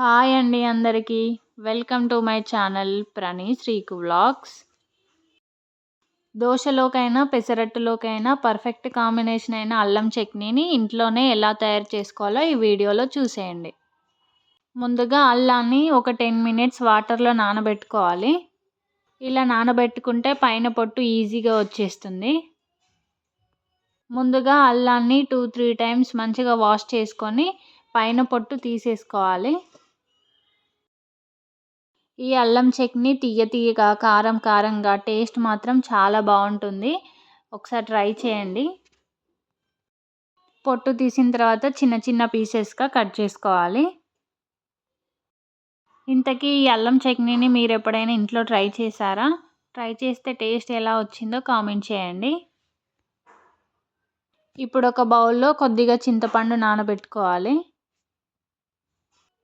Hi అండి అందరికీ. Welcome to my channel Prani శ్రీకు vlogs. దోశలోకైనా పెసరట్టులోకైనా పర్ఫెక్ట్ కాంబినేషన్ అయిన అల్లం చట్నీని ఇంట్లోనే ఎలా తయారు చేసుకోవాలో ఈ వీడియోలో చూసేయండి. ముందుగా అల్లాన్ని ఒక టెన్ మినిట్స్ వాటర్లో నానబెట్టుకోవాలి. ఇలా నానబెట్టుకుంటే పైన పొట్టు ఈజీగా వచ్చేస్తుంది. ముందుగా అల్లాన్ని టూ త్రీ టైమ్స్ మంచిగా వాష్ చేసుకొని పైన పొట్టు తీసేసుకోవాలి. ఈ అల్లం చట్నీ తీయ తీయగా కారం కారంగా టేస్ట్ మాత్రం చాలా బాగుంటుంది. ఒకసారి ట్రై చేయండి. పొట్టు తీసిన తర్వాత చిన్న చిన్న పీసెస్గా కట్ చేసుకోవాలి. ఇంతకీ ఈ అల్లం చట్నీని మీరు ఎప్పుడైనా ఇంట్లో ట్రై చేశారా? ట్రై చేస్తే టేస్ట్ ఎలా వచ్చిందో కామెంట్ చేయండి. ఇప్పుడు ఒక బౌల్లో కొద్దిగా చింతపండు నానబెట్టుకోవాలి.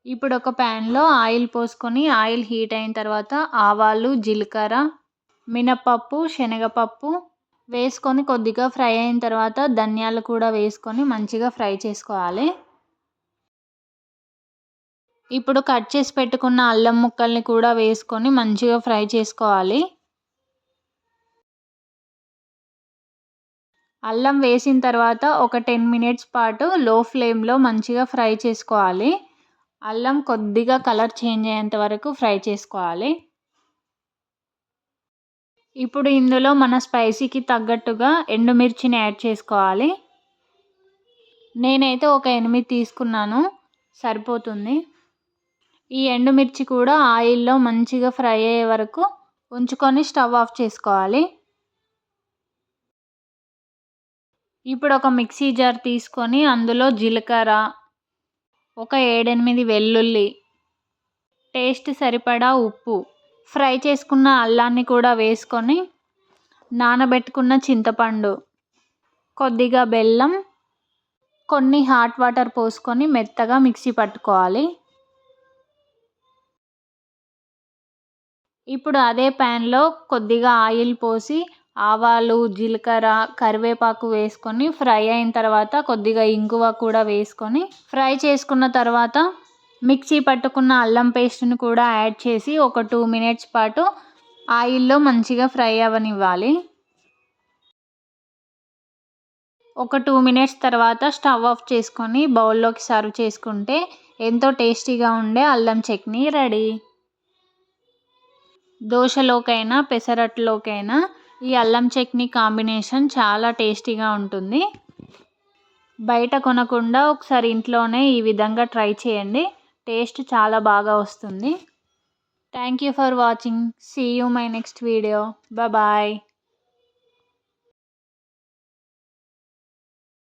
ఇప్పుడు ఒక ప్యాన్లో ఆయిల్ పోసుకొని ఆయిల్ హీట్ అయిన తర్వాత ఆవాలు జీలకర్ర మినపప్పు శనగపప్పు వేసుకొని కొద్దిగా ఫ్రై అయిన తర్వాత ధనియాలు కూడా వేసుకొని మంచిగా ఫ్రై చేసుకోవాలి. ఇప్పుడు కట్ చేసి పెట్టుకున్న అల్లం ముక్కల్ని కూడా వేసుకొని మంచిగా ఫ్రై చేసుకోవాలి. అల్లం వేసిన తర్వాత ఒక టెన్ మినిట్స్ పాటు లో ఫ్లేమ్లో మంచిగా ఫ్రై చేసుకోవాలి. అల్లం కొద్దిగా కలర్ చేంజ్ అయ్యేంత వరకు ఫ్రై చేసుకోవాలి. ఇప్పుడు ఇందులో మన స్పైసీకి తగ్గట్టుగా ఎండుమిర్చిని యాడ్ చేసుకోవాలి. నేనైతే ఒక ఎనిమిది తీసుకున్నాను సరిపోతుంది. ఈ ఎండుమిర్చి కూడా ఆయిల్లో మంచిగా ఫ్రై అయ్యే వరకు ఉంచుకొని స్టవ్ ఆఫ్ చేసుకోవాలి. ఇప్పుడు ఒక మిక్సీ జార్ తీసుకొని అందులో జీలకర్ర ఒక ఏడెనిమిది వెల్లుల్లి. టేస్ట్ సరిపడా ఉప్పు. ఫ్రై చేసుకున్న అల్లాన్ని కూడా వేసుకొని నానబెట్టుకున్న చింతపండు. కొద్దిగా బెల్లం. కొన్ని హాట్ వాటర్ పోసుకొని మెత్తగా మిక్సీ పట్టుకోవాలి. ఇప్పుడు అదే ప్యాన్లో కొద్దిగా ఆయిల్ పోసి ఆవాలు జీలకర్ర కరివేపాకు వేసుకొని ఫ్రై అయిన తర్వాత కొద్దిగా ఇంగువ కూడా వేసుకొని ఫ్రై చేసుకున్న తర్వాత మిక్సీ పట్టుకున్న అల్లం పేస్ట్ని కూడా యాడ్ చేసి ఒక టూ మినిట్స్ పాటు ఆయిల్లో మంచిగా ఫ్రై అవ్వనివ్వాలి ఒక టూ మినిట్స్ తర్వాత స్టవ్ ఆఫ్ చేసుకొని బౌల్లోకి సర్వ్ చేసుకుంటే ఎంతో టేస్టీగా ఉండే అల్లం చట్నీ రెడీ. దోశలోకైనా పెసరట్లోకైనా ఈ అల్లం చట్నీ కాంబినేషన్ చాలా టేస్టీగా ఉంటుంది. బయట కొనకుండా ఒకసారి ఇంట్లోనే ఈ విధంగా ట్రై చేయండి. టేస్ట్ చాలా బాగా వస్తుంది. Thank you for watching see you my next video bye